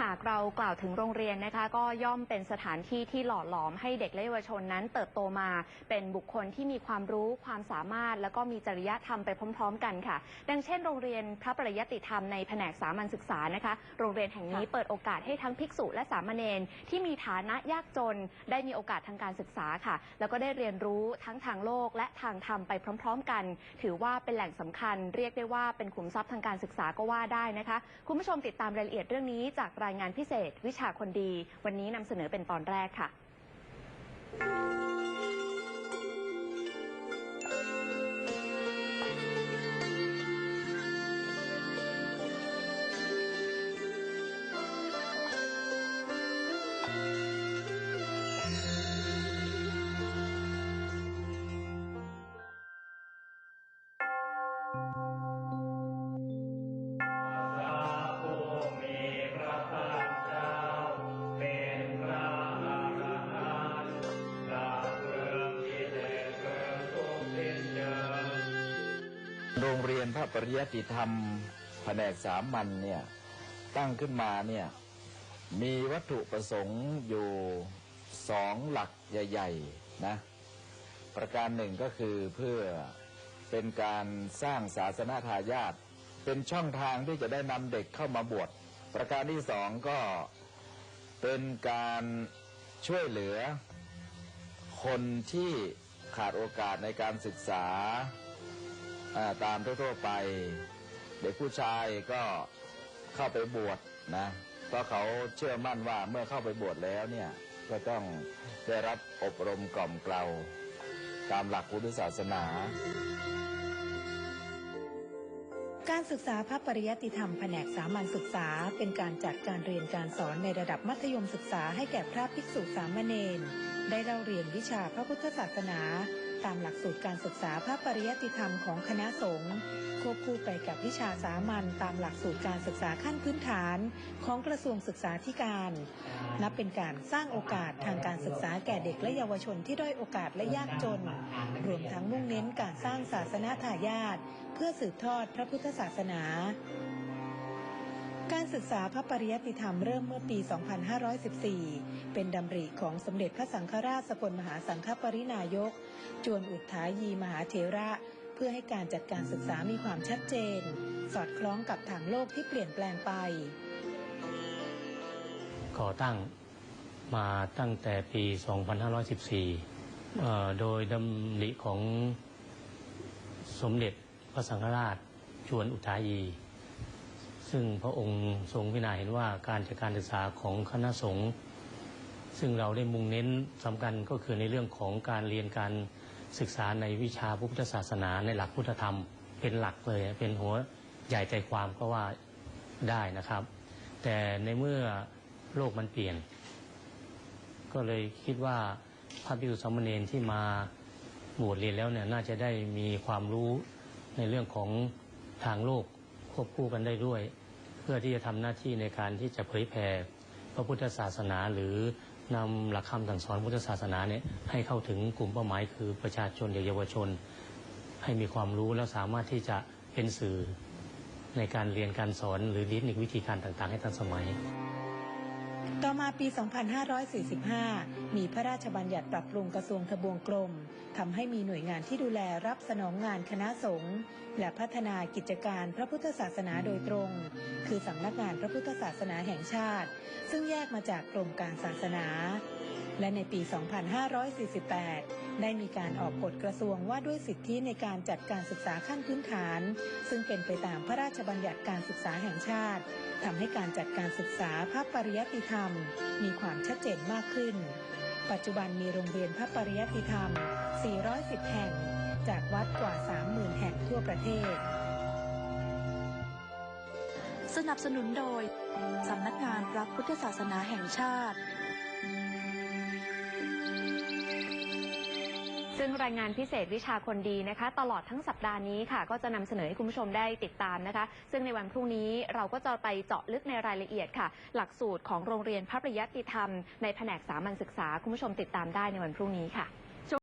หากเรากล่าวถึงโรงเรียนนะคะ ก็ย่อมเป็นสถานที่ที่หล่อหลอมให้เด็กและเยาวชนนั้น เติบโตมา เป็นบุคคลที่มีความรู้ความสามารถ แล้วก็มีจริยธรรมไปพร้อม ๆ กันค่ะ ดังเช่น โรงเรียนพระปริยติธรรมในแผนกสามัญศึกษานะคะ โรงเรียนแห่งนี้เปิดโอกาสให้ทั้งภิกษุและสามเณรที่มีฐานะยากจน ได้มีโอกาสทางการศึกษาค่ะ แล้วก็ได้เรียนรู้ทั้งทางโลกและทางธรรมไปพร้อม ๆ กัน ถือว่าเป็นแหล่งสำคัญ เรียกได้ว่าเป็นขุมทรัพย์ทางการศึกษาก็ว่าได้นะคะ คุณผู้ชมติดตามรายละเอียดเรื่องนี้จากรายงานพิเศษ วิชาคนดี วันนี้นำเสนอเป็นตอนแรกค่ะพ โรงเรียนพระปริยติธรรม แผนกสามัญเนี่ย ตั้งขึ้นมาเนี่ย มีวัตถุประสงค์อยู่สองหลักใหญ่ๆนะ ประการหนึ่งก็คือเพื่อเป็นการสร้างศาสนาทายาทเป็นช่องทางที่จะได้นำเด็กเข้ามาบวช ประการที่สองก็เป็นการช่วยเหลือคนที่ขาดโอกาสในการศึกษาอ่า ตามทั่วๆไป เด็กผู้ชายก็เข้าไปบวชนะเพราะเขาเชื่อมั่นว่าเมื่อเข้าไปบวชแล้วเนี่ยก็ต้องได้รับอบรมกล่อมเกลาตามหลักพุทธศาสนา การศึกษาพระปริยัติธรรมแผนกสามัญศึกษา เป็นการจัดการเรียนการสอนในระดับมัธยมศึกษาให้แก่พระภิกษุสามเณรได้เล่าเรียนวิชาพระพุทธศาสนา ตามหลักสูตรการศึกษาพระปริยติธรรมของคณะสงฆ์ควบคู่ไปกับวิชาสามัญตามหลักสูตรการศึกษาขั้นพื้นฐานของกระทรวงศึกษาธิการ นับเป็นการสร้างโอกาสทางการศึกษาแก่เด็กและเยาวชนที่ด้อยโอกาสและยากจน รวมทั้งมุ่งเน้นการสร้างศาสนาทายาทเพื่อสืบทอดพระพุทธศาสนา การศึกษาพระปริยติธรรมเริ่มเมื่อปี 2514 เป็นดำริของสมเด็จพระสังฆราชสกลมหาสังฆปรินายก จวนอุทายีมหาเถระ เพื่อให้การจัดการศึกษามีความชัดเจน สอดคล้องกับทางโลกที่เปลี่ยนแปลงไปก่อตั้งมาตั้งแต่ปี 2514 โดยดำริของสมเด็จพระสังฆราชชวนอุทายี ซึ่งพระองค์ทรงพิจารณาเห็นว่าการจัดการศึกษาของคณะสงฆ์ซึ่งเราได้มุ่งเน้นสำคัญก็คือในเรื่องของการเรียนการศึกษาในวิชาพุทธศาสนาในหลักพุทธธรรม เป็นหลักเลยเป็นหัวใหญ่ใจความก็ว่าได้นะครับ แต่ในเมื่อโลกมันเปลี่ยน ก็เลยคิดว่าพระภิกษุสามเณรที่มาบวชเรียนแล้วเนี่ยน่าจะได้มีความรู้ในเรื่องของทางโลก ควบคู่กันได้ด้วย เพื่อที่จะทำหน้าที่ในการที่จะเผยแผ่พระพุทธศาสนาหรือนำหลักคำสั่งสอนพุทธศาสนาเนี่ยให้เข้าถึงกลุ่มเป้าหมายคือประชาชนเด็กเยาวชน ให้มีความรู้แล้วสามารถที่จะเป็นสื่อในการเรียนการสอนหรือเรียนิกวิธีการต่างๆ ให้ทันสมัย ต่อมาปี 2545 มีพระราชบัญญัติปรับปรุงกระทรวงทบวงกรมทำให้มีหน่วยงานที่ดูแลรับสนองงานคณะสงฆ์และพัฒนากิจการพระพุทธศาสนาโดยตรง คือสำนักงานพระพุทธศาสนาแห่งชาติ ซึ่งแยกมาจากกรมการศาสนา และในปี 2548 ได้มีการออกกฎกระทรวงว่าด้วยสิทธิในการจัดการศึกษาขั้นพื้นฐาน ซึ่งเป็นไปตามพระราชบัญญัติการศึกษาแห่งชาติทำให้การจัดการศึกษาพระปริยติธรรม มีความชัดเจนมากขึ้น ปัจจุบันมีโรงเรียนพระปริยติธรรม 410 แห่ง จากวัดกว่า 30,000 แห่งทั่วประเทศ สนับสนุนโดยสำนักงานพระพุทธศาสนาแห่งชาติ ซึ่งรายงานพิเศษวิชาคนดีนะคะ ตลอดทั้งสัปดาห์นี้ค่ะ ก็จะนำเสนอให้คุณผู้ชมได้ติดตามนะคะ ซึ่งในวันพรุ่งนี้เราก็จะไปเจาะลึกในรายละเอียดค่ะ หลักสูตรของโรงเรียนพระปริยัติธรรมในแผนกสามัญศึกษาคุณผู้ชมติดตามได้ในวันพรุ่งนี้ค่ะ